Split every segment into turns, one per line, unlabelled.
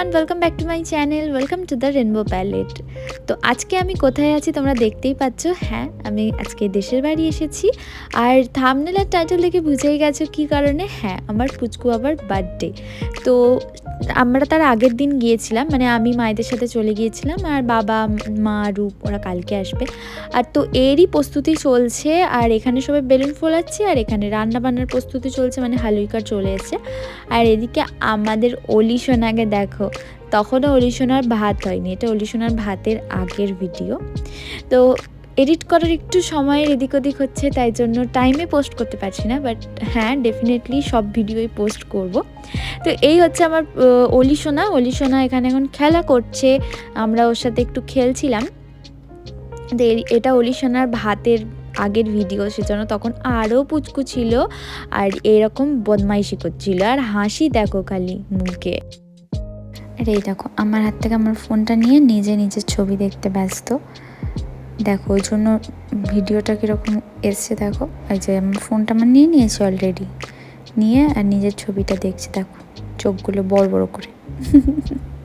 Everyone welcome back to my channel welcome to the rainbow palette তো আজকে আমি কোথায় আছি তোমরা দেখতেই পাচ্ছ হ্যাঁ আমি আজকে দেশের বাড়ি এসেছি। আর থামনেলার টাইটেল দেখে বুঝেই গেছো কী কারণে? হ্যাঁ আমার পুচকু আবার বার্থডে তো আমরা তার আগের দিন গিয়েছিলাম মানে আমি মায়েদের সাথে চলে গিয়েছিলাম আর বাবা, মা, রূপ ওরা কালকে আসবে। আর তো এরই প্রস্তুতি চলছে, আর এখানে সবাই বেলুন ফোলাচ্ছে আর এখানে রান্না বান্নার প্রস্তুতি চলছে মানে হালুইকার চলে এসেছে। আর এদিকে আমাদের অলিশোনাকে দেখো, তখনও অলিশোনার ভাত হয়নি, এটা অলিশোনার ভাতের আগের ভিডিও। তো এডিট করার একটু সময়ের এদিক ওদিক হচ্ছে তাই জন্য টাইমে পোস্ট করতে পারছি না বাট হ্যাঁ ডেফিনেটলি সব ভিডিওই পোস্ট করব। তো এই হচ্ছে আমার আহ, অলিশোনা অলিশোনা এখানে এখন খেলা করছে আমরা ওর সাথে একটু খেলছিলাম। তো এটা অলিশোনার ভাতের আগের ভিডিও সেজন্য তখন আরও পুচকু ছিল আর এরকম বদমাইশি করছিল আর হাসি দেখো খালি মুখে। আর এই দেখো আমার হাত থেকে আমার ফোনটা নিয়ে নিজে নিজের ছবি দেখতে ব্যস্ত। দেখো, ওই জন্য ভিডিওটা কীরকম এসছে দেখো, এই যে আমার ফোনটা আমার নিয়ে নিয়েছি অলরেডি নিয়ে আর নিজের ছবিটা দেখছি, দেখো, চোখগুলো বড় বড় করে।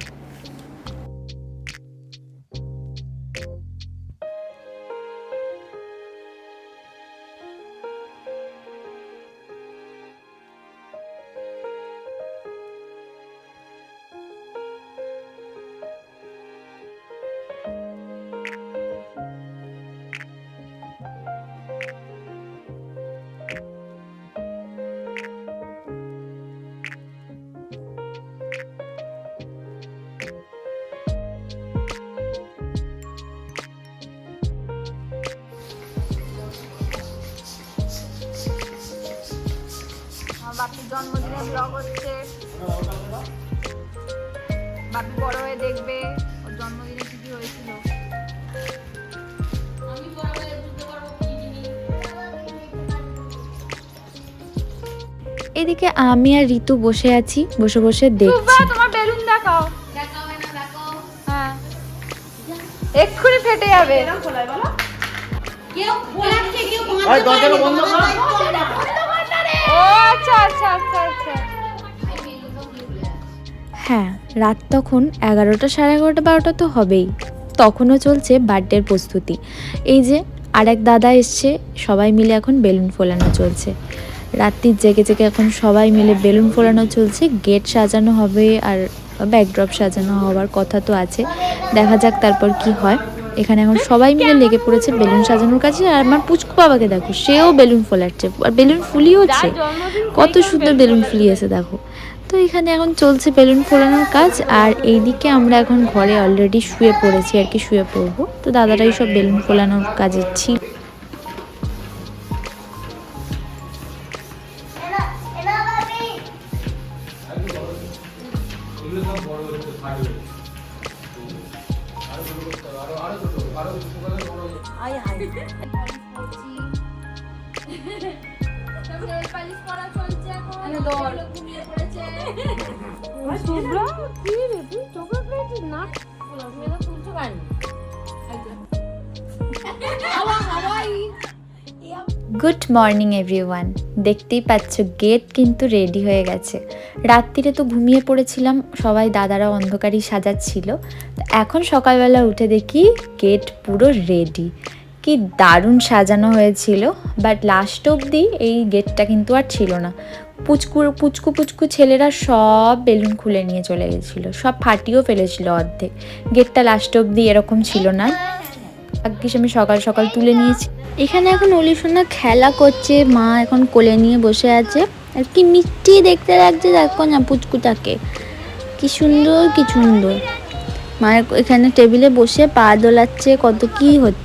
বড় হয়ে দেখবে ওর জন্মদিনে কি কি হয়েছিল?
এদিকে আমি আর ঋতু বসে আছি বসে বসে দেখছি।
তোমার বেলুন দেখাও। হ্যাঁ। এক্ষুনি ফেটে যাবে।
কেউ ভাই দরজাটা বন্ধ
হ্যাঁ রাত তখন এগারোটা সাড়ে এগারোটা বারোটা তো হবেই। তখনও চলছে বার্থডের প্রস্তুতি। এই যে আর এক দাদা এসছে সবাই মিলে এখন বেলুন ফোলানো চলছে। রাত্রির জেগে জেগে এখন সবাই মিলে বেলুন ফোলানো চলছে। গেট সাজানো হবে আর ব্যাকড্রপ সাজানো হওয়ার কথা তো আছে। দেখা যাক তারপর কি হয়। এখানে এখন সবাই মিলে লেগে পড়েছে বেলুন সাজানোর কাছে আর আমার পুচকু বাবাকে দেখো সেও বেলুন ফোলাচ্ছে। আর বেলুন ফুলিয়েছে কত সুন্দর বেলুন ফুলিয়েছে দেখো। তো এখানে এখন চলছে বেলুন ফোলানোর কাজ, আর এইদিকে আমরা এখন ঘরে অলরেডি শুয়ে পড়েছি, আর কি শুয়ে পড়ব। তো দাদারাই সব বেলুন ফোলানোর কাজে ছিল গুড মর্নিং এভরিওয়ান দেখতেই পাচ্ছ গেট কিন্তু রেডি হয়ে গেছে। রাত্রিরে তো ঘুমিয়ে পড়েছিলাম সবাই দাদারা অন্ধকারই সাজাচ্ছিল। এখন সকালবেলা উঠে দেখি গেট পুরো রেডি কি দারুণ সাজানো হয়েছিল বাট লাস্ট অবধি এই গেটটা কিন্তু আর ছিল না। পুচকু পুচকু পুচকু ছেলেরা সব বেলুন খুলে নিয়ে চলে গেছিল, সব ফাটিয়েও ফেলেছিল অর্ধেক। গেটটা লাস্ট অবধি এরকম ছিল না। ভাগ্যিস আমি সকাল সকাল তুলে নিয়েছি। এখানে এখন অলিশোনা খেলা করছে, মা এখন কোলে নিয়ে বসে আছে। আর কি মিষ্টি দেখতে লাগছে, দেখো না পুচকুটাকে। কি সুন্দর কি সুন্দর। মায়ের এখানে টেবিলে বসে পা দোলাচ্ছে, কত কি হচ্ছে।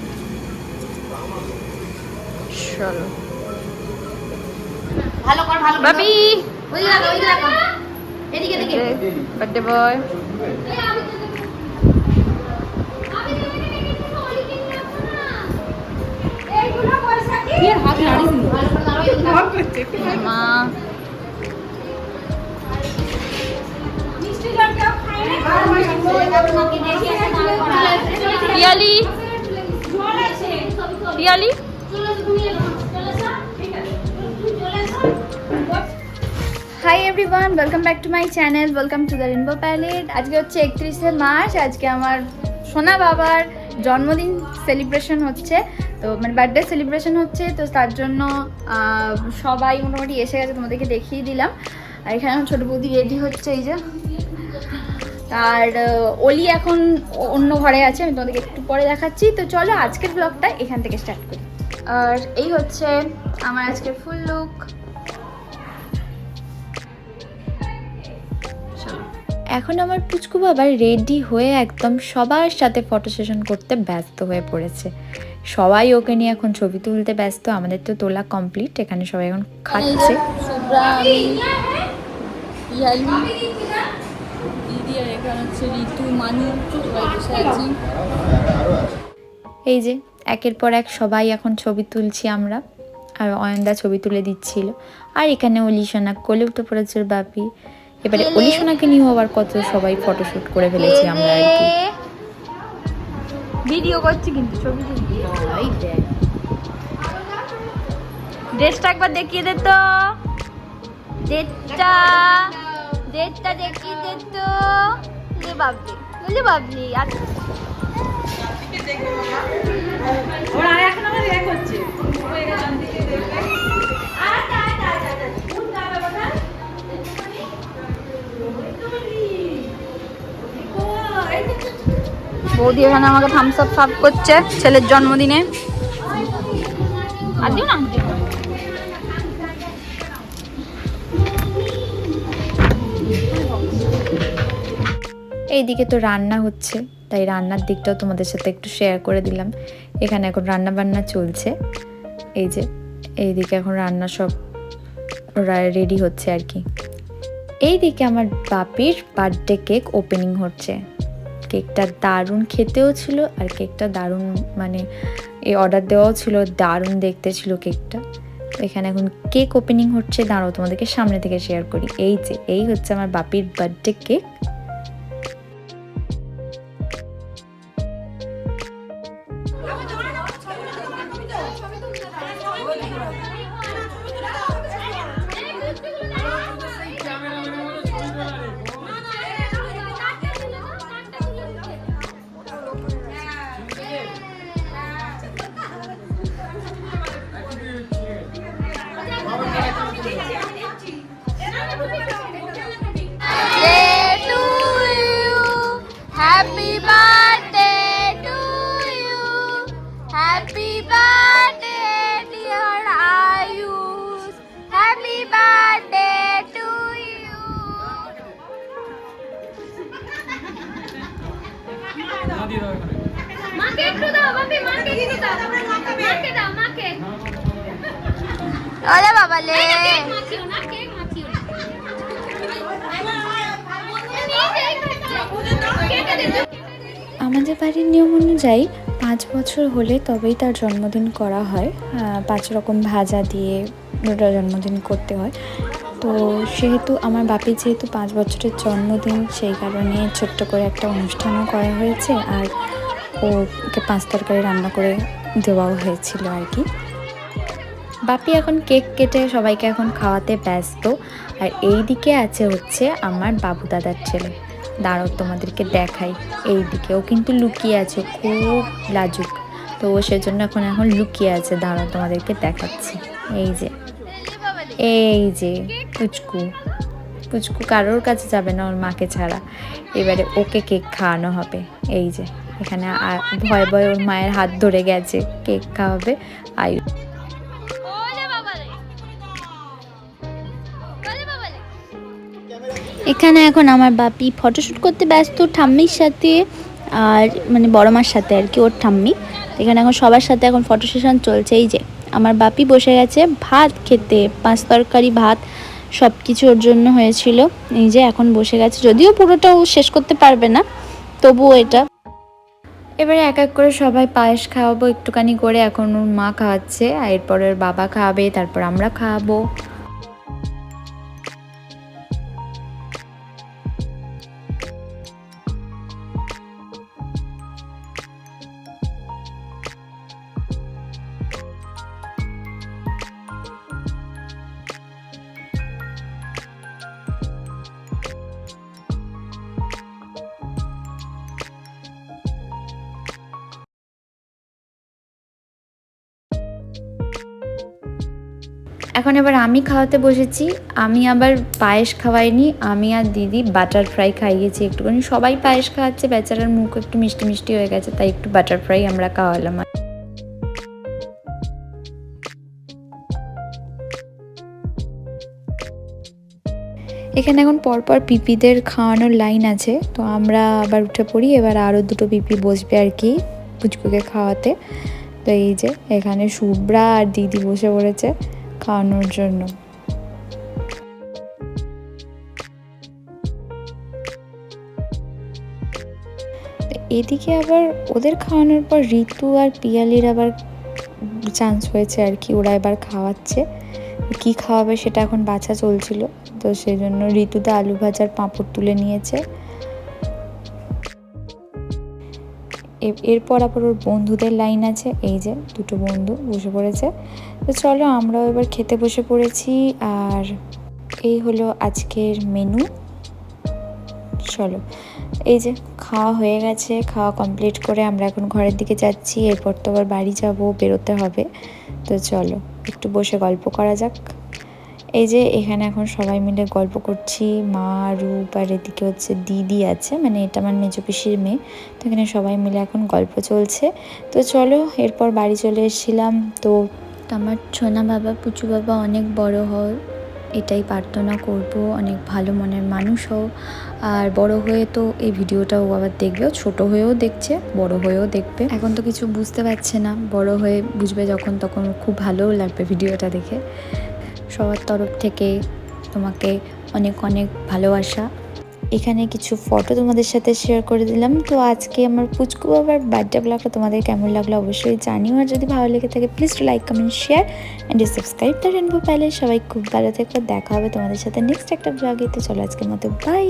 চলো।
ভালো কর ভালো।
বাবি!
ওই লাগা ওই লাগা এদিকে এদিকে।
Birthday boy. মা। Piyali. Piyali
hi everyone welcome back to my channel welcome to the rainbow palette আজকে হচ্ছে একত্রিশে মার্চ, আজকে আমার সোনা বাবার জন্মদিন সেলিব্রেশন হচ্ছে। তো মানে বার্থডে সেলিব্রেশন হচ্ছে, তো তার জন্য সবাই মোটামুটি এসে গেছে, তোমাদেরকে দেখিয়ে দিলাম। আর এখানে ছোটো বৌদি রেডি হচ্ছে, এই যে। আর অলি এখন অন্য ঘরে আছে আমি তোমাদেরকে একটু পরে দেখাচ্ছি। তো চলো আজকের ব্লগটা এখান থেকে স্টার্ট করি। আর এই হচ্ছে আমার আজকের ফুল লুক এখন আমার পুচকু বাবা রেডি হয়ে একদম সবার সাথে ফটো সেশন করতে ব্যস্ত হয়ে পড়েছে। সবাই ওকে নিয়ে এখন ছবি তুলতে ব্যস্ত আমাদের তো তোলা কমপ্লিট এখানে সবাই এখন খাচ্ছে।
এখানে হচ্ছে ঋতু মানু সবাই বসে আছি।
এই যে একের পর এক সবাই এখন ছবি তুলছি আমরা। আর অয়নদা ছবি তুলে দিচ্ছিল। আর এখানে অলিশোনা কোলে উঠে পড়েছে বাপি। এবারে অলিশোনাকে নিয়েও আবার কত সবাই ফটোশুট করে ফেলেছি আমরা আর কি।
ভিডিও করছি কিন্তু ছবি ড্রেসটা একবার দেখিয়ে দে তো। ডেটটা দেখিয়ে দে তো লে বাবলি লে বাবলি আর বৌদি এখানে আমাকে থামস আপ সার্ভ করছে ছেলের জন্মদিনে। আর দিও না।
এইদিকে তো রান্না হচ্ছে, তাই রান্নার দিকটাও তোমাদের সাথে একটু শেয়ার করে দিলাম। এখানে এখন রান্না বান্না চলছে, এই যে, এইদিকে এখন রান্না সব রেডি হচ্ছে আর কি। এইদিকে আমার বাপির বার্থডে কেক ওপেনিং হচ্ছে। কেকটা দারুণ খেতেও ছিল আর কেকটা দারুণ মানে এই অর্ডার দেওয়াও ছিল, দারুণ দেখতে ছিল কেকটা এখানে এখন কেক ওপেনিং হচ্ছে, দাঁড়াও তোমাদেরকে সামনে থেকে শেয়ার করি। এই যে, এই হচ্ছে আমার বাপির বার্থডে কেক
মাকে একটু দাও বাপি মাকে দিতে দাও মাকে দাও। মাকে আরে বাবা লে। মাখিও না কেক মাখিও না।
আমাদের বাড়ির নিয়ম অনুযায়ী পাঁচ বছর হলে তবেই তার জন্মদিন করা হয়। পাঁচ রকম ভাজা দিয়ে ওটা জন্মদিন করতে হয়। তো সেহেতু আমার বাপির যেহেতু পাঁচ বছরের জন্মদিন, সেই কারণে ছোট্ট করে একটা অনুষ্ঠানও করা হয়েছে আর ওকে পাঁচ তরকারি রান্না করে দেওয়াও হয়েছিল আর কি। বাপি এখন কেক কেটে সবাইকে এখন খাওয়াতে ব্যস্ত আর এই দিকে আছে হচ্ছে আমার বাবু দাদার ছেলে। দাঁড়াও, তোমাদেরকে দেখাই। এই দিকে ও কিন্তু লুকিয়ে আছে, খুব লাজুক। তো ও সেজন্য এখন এখন লুকিয়ে আছে। দাঁড়াও, তোমাদেরকে দেখাচ্ছি। এই যে। এই যে পুচকু পুচকু কারোর কাছে যাবে না, ওর মাকে ছাড়া। এবারে ওকে কেক খাওয়ানো হবে। এই যে, এখানে ভয়ে ভয়ে ওর মায়ের হাত ধরে গেছে। কেক খাওয়াবে আয়ু। এখানে এখন আমার বাপি ফটোশ্যুট করতে ব্যস্ত, ঠাম্মির সাথে আর মানে বড় মার সাথে আর কি, ওর ঠাম্মি। এখানে এখন সবার সাথে এখন ফটো সেশন চলছে, এই যে। আমার বাপি বসে গেছে ভাত খেতে, পাঁচ তরকারি, ভাত সব কিছু ওর জন্য হয়েছিল। এই যে এখন বসে গেছে, যদিও পুরোটাও শেষ করতে পারবে না, তবুও এটা। এবারে এক এক করে সবাই পায়েস খাওয়াবো, একটুখানি করে এখন ওর মা খাওয়াচ্ছে, আর এরপর ওর বাবা খাওয়াবে তারপর আমরা খাওয়াবো এখন এবার আমি খাওয়াতে বসেছি, আমি আবার পায়েস খাওয়াইনি, আমি আর দিদি বাটার ফ্রাই খাইয়েছি একটুখানি। সবাই পায়েস খাওয়াচ্ছে, বেচারার মুখ একটু মিষ্টি মিষ্টি হয়ে গেছে, তাই একটু বাটার ফ্রাই আমরা খাওয়ালাম এখানে এখন পরপর পিপিদের খাওয়ানোর লাইন আছে, তো আমরা আবার উঠে পড়ি, এবার আরও দুটো পিপি বসবে আর কি, পুচকুকে খাওয়াতে। তো এই যে, এখানে শুভ্রা আর দিদি বসে পড়েছে। খাওয়ানোর জন্য। এদিকে আবার ওদের খাওয়ানোর পর ঋতু আর পিয়ালির আবার চান্স হয়েছে আর কি, ওরা এবার খাওয়াচ্ছে। কি খাওয়াবে সেটা এখন বাছা চলছিল, তো সেই জন্য ঋতুতে আলু ভাজার পাঁপড় তুলে নিয়েছে। এরপর আবার ওর বন্ধুদের লাইন আছে, এই যে দুটো বন্ধু বসে পড়েছে। তো চলো আমরাও এবার খেতে বসে পড়েছি আর এই হলো আজকের মেনু চলো, এই যে খাওয়া হয়ে গেছে, খাওয়া কমপ্লিট করে আমরা এখন ঘরের দিকে যাচ্ছি, এরপর তো আবার বাড়ি যাব, বেরোতে হবে। তো চলো, একটু বসে গল্প করা যাক। এই যে এখানে এখন সবাই মিলে গল্প করছি, মা, রূপ আর এদিকে হচ্ছে দিদি আছে মানে এটা আমার মেজো পিসির মেয়ে। তো এখানে সবাই মিলে এখন গল্প চলছে। তো চলো, এরপর বাড়ি চলে এসেছিলাম। তো আমার ছোনা বাবা, পুচু বাবা অনেক বড় হও, এটাই প্রার্থনা করব। অনেক ভালো মনের মানুষ হও। আর বড় হয়ে তো এই ভিডিওটাও আবার দেখবে ছোট হয়েও দেখছে, বড় হয়েও দেখবে। এখন তো কিছু বুঝতে পারছে না, বড় হয়ে বুঝবে যখন, তখন খুব ভালোও লাগবে ভিডিওটা দেখে। সবার তরফ থেকে তোমাকে অনেক অনেক ভালোবাসা। এখানে কিছু ফটো তোমাদের সাথে শেয়ার করে দিলাম। তো আজকে আমার পুচকু বাবার বার্থডে ব্লগটা তোমাদের কেমন লাগল অবশ্যই জানিও। আর যদি ভালো লেগে থাকে please like comment share and subscribe the rainbow palace সবাই খুব ভালো থাকবে দেখা হবে তোমাদের সাথে নেক্সট একটা ব্লগে তো চলো আজকের মতো বাই